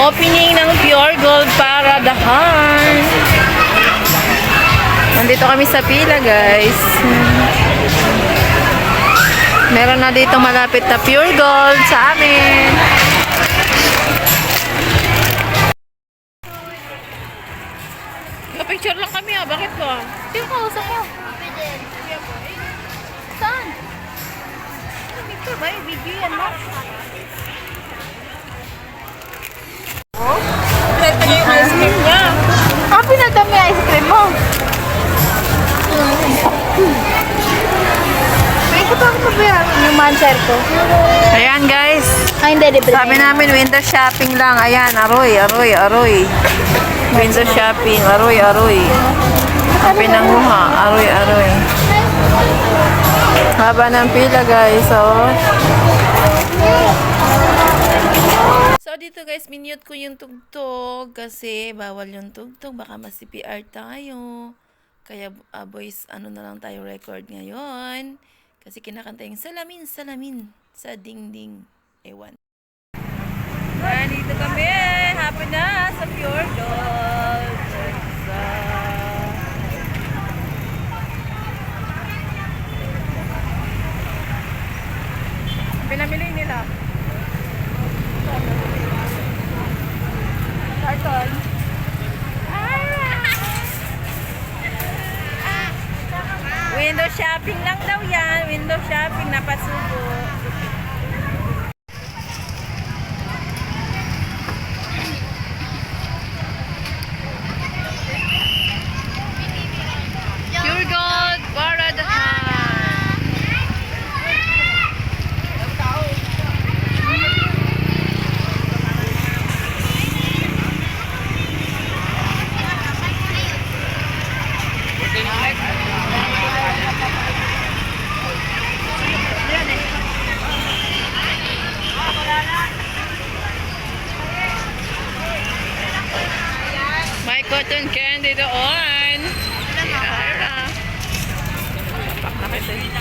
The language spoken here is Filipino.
Opening ng Pure Gold para dahan. Nandito kami sa pila, guys. Meron na dito malapit na Pure Gold sa amin. Picture lang kami ah. Bakit ko? Sino ka usap mo? Saan? Picture ba? Video yan mo? Oh? Pinata niya yung ice cream niya. Ah, pinata mo yung ice cream mo. May ako mabayaran yung manser ko. Ayan guys. Ay, hindi, di Sabi namin window shopping lang. Ayan, aroy, aroy, aroy. Window shopping, aroy, aroy. Pinanguha, aroy, aroy. Haba ng pila guys, oh. So dito guys, minute ko yung tugtog kasi bawal yung tugtog. Baka mas-CPR tayo. Kaya ah, boys, ano na lang tayo record ngayon. Kasi kinakanta yung salamin, salamin sa dingding. Ewan. Ayan, dito kami. Happy na sa Pure Gold. Sa... Pinamili nila. Carton. Window shopping lang daw yan. Window shopping, napasubo. Pure Gold para dahan. May cotton candy doon. Si Ara. Pak na kasi.